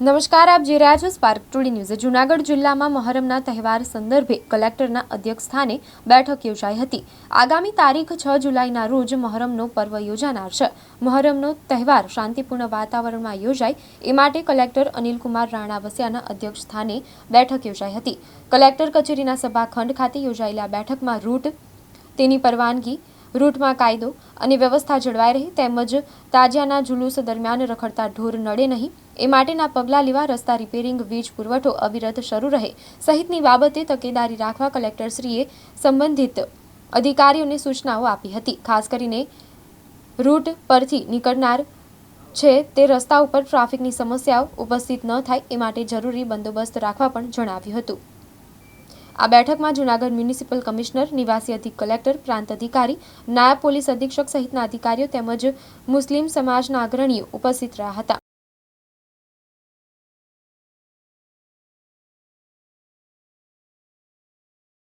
નમસ્કાર, આપ જે રહ્યા છો સ્પાર્ક ટુડી ન્યૂઝ જૂનાગઢ જિલ્લામાં મહોરમના તહેવાર સંદર્ભે કલેક્ટરના અધ્યક્ષસ્થાને બેઠક યોજાઈ હતી. આગામી તારીખ છ જુલાઈના રોજ મહોરમનો પર્વ યોજાનાર છે. મહોરમનો તહેવાર શાંતિપૂર્ણ વાતાવરણમાં યોજાય, એ માટે કલેક્ટર અનિલકુમાર રાણા વસિયાના અધ્યક્ષસ્થાને બેઠક યોજાઈ હતી. કલેક્ટર કચેરીના સભાખંડ ખાતે યોજાયેલા બેઠકમાં રૂટ, તેની પરવાનગી રૂટમાં કાયદો અને વ્યવસ્થા જળવાઈ રહે તેમજ તાજિયાના જુલુસ દરમિયાન રખડતા ઢોર નડે નહીં, એ માટેના પગલાં લેવા રસ્તા રિપેરિંગ વીજ પુરવઠો અવિરત શરૂ રહે. સહિતની બાબતે તકેદારી રાખવા કલેક્ટરશ્રીએ સંબંધિત અધિકારીઓને સૂચનાઓ આપી હતી. ખાસ કરીને રૂટ પરથી નીકળનાર છે તે રસ્તા ઉપર ટ્રાફિકની સમસ્યાઓ ઉપસ્થિત ન થાય એ માટે જરૂરી બંદોબસ્ત રાખવા પણ જણાવ્યું હતું. આ બેઠકમાં જૂનાગઢ મ્યુનિસિપલ કમિશનર, નિવાસી અધિક કલેક્ટર, પ્રાંત અધિકારી, નાયબ પોલીસ અધિક્ષક સહિતના અધિકારીઓ તેમજ મુસ્લિમ સમાજના અગ્રણીઓ ઉપસ્થિત રહ્યા હતા.